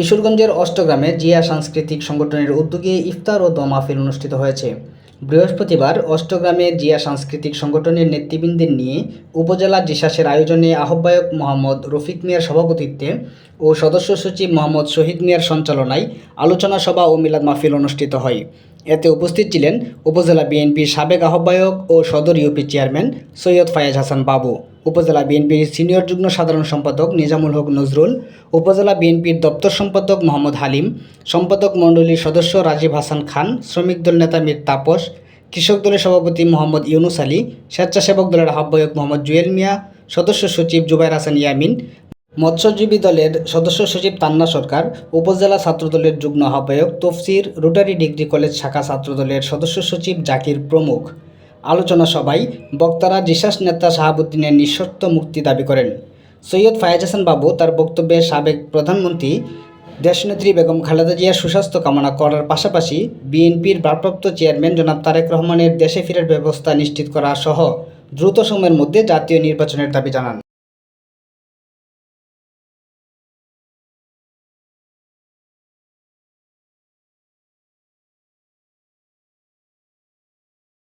কিশোরগঞ্জের অষ্টগ্রামে জিয়া সাংস্কৃতিক সংগঠনের উদ্যোগে ইফতার ও দোয়া মাহফিল অনুষ্ঠিত হয়েছে। বৃহস্পতিবার অষ্টগ্রামে জিয়া সাংস্কৃতিক সংগঠনের নেতৃবৃন্দের নিয়ে উপজেলা জিসাসের আয়োজনে আহ্বায়ক মোহাম্মদ রফিক মিয়ার সভাপতিত্বে ও সদস্য সচিব মোহাম্মদ শহীদ মিয়ার সঞ্চালনায় আলোচনা সভা ও মিলাদ মাহফিল অনুষ্ঠিত হয়। এতে উপস্থিত ছিলেন উপজেলা বিএনপির সাবেক আহ্বায়ক ও সদর ইউপি চেয়ারম্যান সৈয়দ ফায়াজ হাসান বাবু। উপজেলা বিএনপির সিনিয়র যুগ্ম সাধারণ সম্পাদক নিজামুল হক নজরুল, উপজেলা বিএনপির দপ্তর সম্পাদক মোহাম্মদ হালিম, সম্পাদক মণ্ডলীর সদস্য রাজীব হাসান খান, শ্রমিক দল নেতা মীর তাপস, কৃষক দলের সভাপতি মোহাম্মদ ইউনুস আলী, স্বেচ্ছাসেবক দলের আহ্বায়ক মোহাম্মদ জুয়েল মিয়া, সদস্য সচিব জুবাইর হাসান ইয়ামিন, মৎস্যজীবী দলের সদস্য সচিব তান্না সরকার, উপজেলা ছাত্রদলের যুগ্ম আহ্বায়ক তফসির রোটারি ডিগ্রি কলেজ শাখা ছাত্রদলের সদস্য সচিব জাকির প্রমুখ। আলোচনা সভায় বক্তারা জিসাস নেতা শাহাবুদ্দিনের নিঃশর্ত মুক্তি দাবি করেন। সৈয়দ ফায়াজ হাসান বাবু তার বক্তব্যে সাবেক প্রধানমন্ত্রী দেশনেত্রী বেগম খালেদা জিয়ার সুস্বাস্থ্য কামনা করার পাশাপাশি বিএনপির ভারপ্রাপ্ত চেয়ারম্যান জনাব তারেক রহমানের দেশে ফেরার ব্যবস্থা নিশ্চিত করা সহ দ্রুত সময়ের মধ্যে জাতীয় নির্বাচনের দাবি জানান।